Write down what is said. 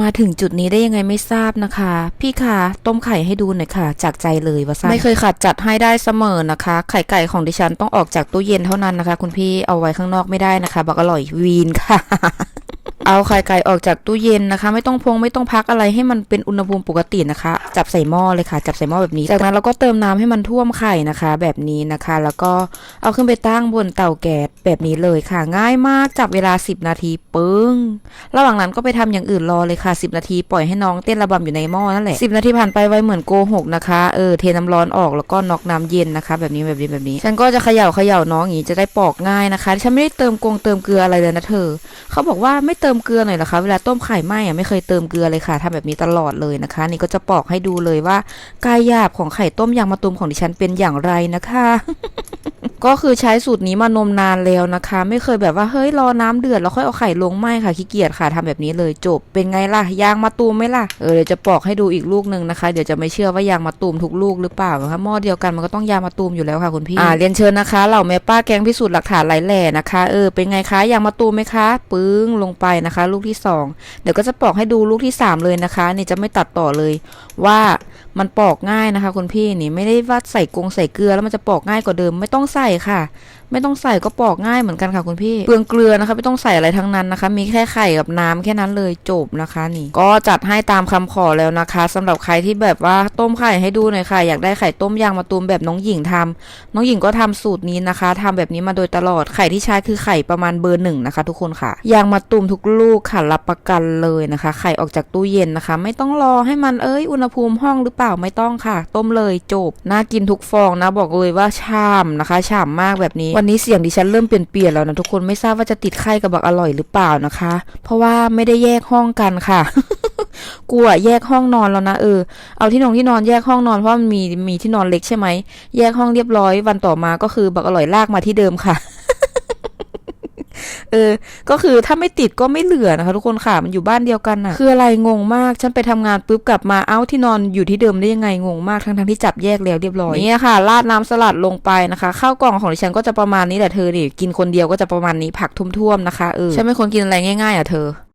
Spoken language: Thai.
มาถึงจุดนี้ได้ยังไงไม่ทราบนะคะ พี่คะต้มไข่ให้ดูหน่อยค่ะ จากใจเลยว่าซ่ไม่เคยขาดจัดให้ได้เสมอนะคะ ไข่ไก่ของดิฉันต้องออกจากตู้เย็นเท่านั้นนะคะ คุณพี่เอาไว้ข้างนอกไม่ได้นะคะบักอร่อยวีนค่ะ เอาไข่ไก่ออกจากตู้เย็นนะคะ ไม่ต้องพงไม่ต้องพักอะไรให้มันเป็นอุณหภูมิปกตินะคะ จับใส่หม้อเลยค่ะ จับใส่หม้อแบบนี้ จากนั้นเราก็เติมน้ำให้มันท่วมไข่นะคะ แบบนี้นะคะ แล้วก็เอาขึ้นไปตั้งบนเตาแก๊สแบบนี้เลยค่ะ ง่ายมากจับเวลา 10 นาทีปึ้งระหว่างนั้นก็ไปทำอย่างอื่นรอเลยค่ะ 10 นาทีปล่อยให้น้องเต้นระบำอยู่ในหม้อนั่นแหละ10 นาทีผ่านไปไวเหมือนโกหกนะคะเออเทน้ำร้อนออกแล้วก็น็อกน้ำเย็นนะคะ แบบนี้แบบนี้แบบนี้ ฉันก็จะเขย่าเขย่าน้องอย่างนี้จะได้ปอกง่ายนะคะฉันไม่ได้เติมกงเติมเกลืออะไรเลยนะเธอ เขาบอกว่าไม่เติมเกลือหน่อยนะคะ เวลาต้มไข่ไหม้อะไม่เคยเติมเกลือเลยค่ะทำแบบนี้ตลอดเลยนะคะ นี่ก็จะปอกให้ดูเลยว่ากายหยาบของไข่ต้มยางมะตูมของดิฉันเป็นอย่างไรนะคะ ก็คือใช้สูตรนี้มานมนานแล้วนะคะ ไม่เคยแบบว่าเฮ้ยรอน้ำเดือดแล้วค่อยเอาไข่ลงไม่ค่ะขี้เกียจค่ะทำแบบนี้เลยจบเป็นไงล่ะยางมะตูมไหมล่ะเออเดี๋ยวจะปอกให้ดูอีกลูกหนึ่งนะคะ เดี๋ยวจะไม่เชื่อว่ายางมะตูมทุกลูกหรือเปล่านะคะหม้อเดียวกันมันก็ต้องยางมะตูมอยู่แล้วค่ะคุณพี่อ่าเรียนเชิญนะคะเหล่าแม่ป้าแกงพิสูจน์หลักฐานไหลแหล่นะคะเออเป็นไงคะยางมะตูมไหมคะ ปึ้งลงไปนะคะ ลูกที่สองเดี๋ยวก็จะปอกให้ดูลูกที่สามเลยนะคะ นี่จะไม่ตัดต่อเลยว่ามันปอกง่ายนะคะคุณพี่นี่ไม่ได้ว่าใส่กงใส่เกลือแล้วมันจะปอกง่ายกว่าเดิมไม่ต้องใส่ค่ะ ไม่ต้องใส่ก็ปอกง่ายเหมือนกันค่ะคุณพี่เปลืองเกลือนะคะ ไม่ต้องใส่อะไรทั้งนั้นนะคะ มีแค่ไข่กับน้ำแค่นั้นเลยจบนะคะนี่ ก็จัดให้ตามคำขอแล้วนะคะสำหรับใครที่แบบว่าต้มไข่ให้ดูหน่อยค่ะ อยากได้ไข่ต้มยางมะตูมแบบน้องหญิงทำน้องหญิงก็ทำสูตรนี้นะคะทำแบบนี้มาโดยตลอดไข่ที่ใช้คือไข่ประมาณเบอร์หนึ่งนะคะ ทุกคนค่ะยางมะตูมทุกลูกค่ะรับประกันเลยนะคะ ไข่ออกจากตู้เย็นนะคะ ไม่ต้องรอให้มันเอ้ยอุณหภูมิห้องหรือเปล่าไม่ต้องค่ะ ต้มเลยจบน่ากินทุกฟองนะบอกเลยว่าฉ่ำนะคะฉ่ำมากแบบนี้ันนี้เสียงดิฉันเริ่มเปลี่ยนเปลี่ยนแล้วนะทุกคนไม่ทราบว่าจะติดไข้กับบักอร่อยหรือเปล่านะคะ เพราะว่าไม่ได้แยกห้องกันค่ะกลัวแยกห้องนอนแล้วนะเออเอาที่นอนที่นอนแยกห้องนอนเพราะมันมีมีที่นอนเล็กใช่ไหมแยกห้องเรียบร้อย วันต่อมาก็คือบักอร่อยลากมาที่เดิมค่ะ เออ ก็คือถ้าไม่ติดก็ไม่เหลือนะคะ ทุกคนค่ะ มันอยู่บ้านเดียวกันน่ะคืออะไรงงมาก ฉันไปทำงานปุ๊บกลับมา เอ้าที่นอนอยู่ที่เดิมได้ยังไงงงมาก ทั้งทั้งๆที่จับแยกแล้วเรียบร้อยนี่ค่ะ ราดน้ำสลัดลงไปนะคะ ข้าวกล่องของดิฉันก็จะประมาณนี้แหละเธอนี่กินคนเดียวก็จะประมาณนี้ผักทุ่มๆนะคะ เออ ฉันเป็นคนกินอะไรง่ายๆอะเธอ